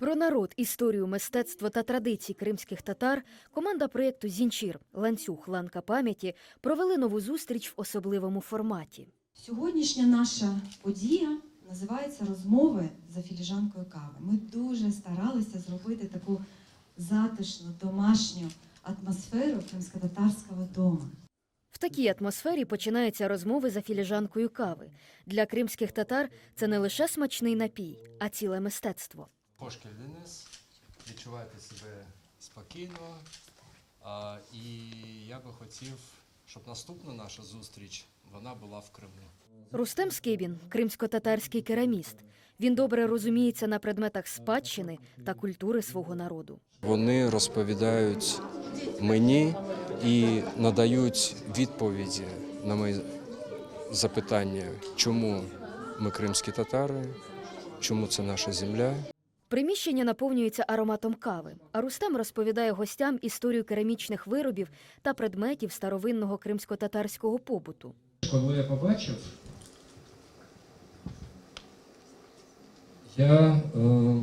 Про народ, історію, мистецтво та традиції кримських татар команда проєкту Зінчір ланцюг ланка пам'яті провели нову зустріч в особливому форматі. Сьогоднішня наша подія називається Розмови за філіжанкою кави. Ми дуже старалися зробити таку затишну, домашню атмосферу кримсько-татарського дому. В такій атмосфері починаються розмови за філіжанкою кави. Для кримських татар це не лише смачний напій, а ціле мистецтво. Пошкіль Денис, відчувайте себе спокійно. А, і я би хотів, щоб наступна наша зустріч вона була в Криму. Рустем Скибін кримсько-татарський кераміст. Він добре розуміється на предметах спадщини та культури свого народу. Вони розповідають мені і надають відповіді на мої запитання, чому ми кримські татари, чому це наша земля. Приміщення наповнюється ароматом кави, а Рустем розповідає гостям історію керамічних виробів та предметів старовинного кримсько-татарського побуту. Коли я побачив, я е,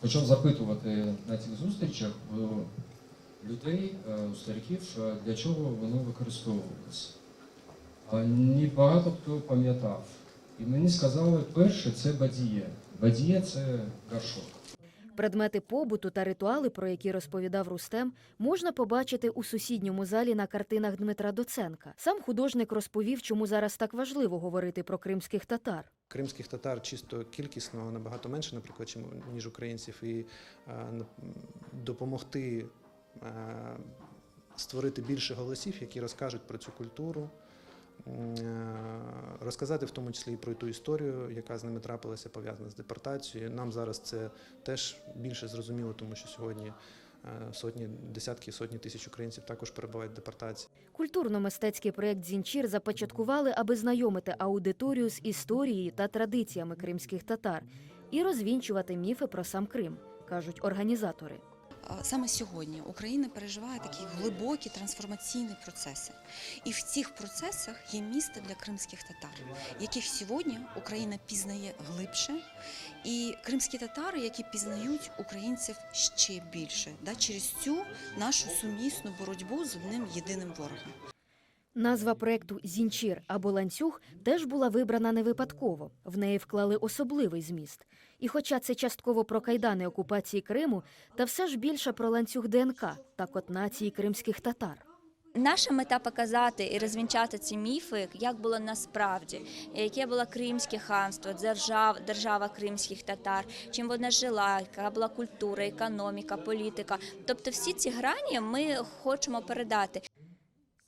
почав запитувати на цих зустрічах у людей, е, у стариків, е, для чого воно використовувалося. Ні багато хто пам'ятав. І мені сказали, перше це бадіє. Бадіє це горшок. Предмети побуту та ритуали, про які розповідав Рустем, можна побачити у сусідньому залі на картинах Дмитра Доценка. Сам художник розповів, чому зараз так важливо говорити про кримських татар. Кримських татар чисто кількісно набагато менше, наприклад, ніж українців, і е, допомогти е, створити більше голосів, які розкажуть про цю культуру, розказати в тому числі і про ту історію, яка з ними трапилася, пов'язана з депортацією. Нам зараз це теж більше зрозуміло, тому що сьогодні е, сотні, десятки, сотні тисяч українців також перебувають в депортації. Культурно-мистецький проєкт Зінчір започаткували, аби знайомити аудиторію з історією та традиціями кримських татар і розвінчувати міфи про сам Крим, кажуть організатори. А, Саме сьогодні Україна переживає такі глибокі трансформаційні процеси, і в цих процесах є місце для кримських татар, яких сьогодні Україна пізнає глибше, і кримські татари, які пізнають українців ще більше, да, через цю нашу сумісну боротьбу з одним єдиним ворогом. Назва проєкту Зінчір або ланцюг теж була вибрана не випадково. В неї вклали особливий зміст. І хоча це частково про кайдани окупації Криму, та все ж більше про ланцюг ДНК та код нації кримських татар. Наша мета показати і розвінчати ці міфи, як було насправді, яке було кримське ханство, держава, держава кримських татар, чим вона жила, яка була культура, економіка, політика. Тобто, всі ці грані ми хочемо передати.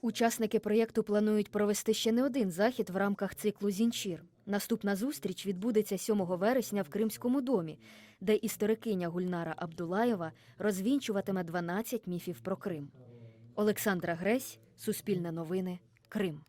Учасники проєкту планують провести ще не один захід в рамках циклу Зінчір. Наступна зустріч відбудеться 7 вересня в Кримському домі, де історикиня Гульнара Абдулаєва розвінчуватиме 12 міфів про Крим. Олександра Гресь, Суспільне новини, Крим.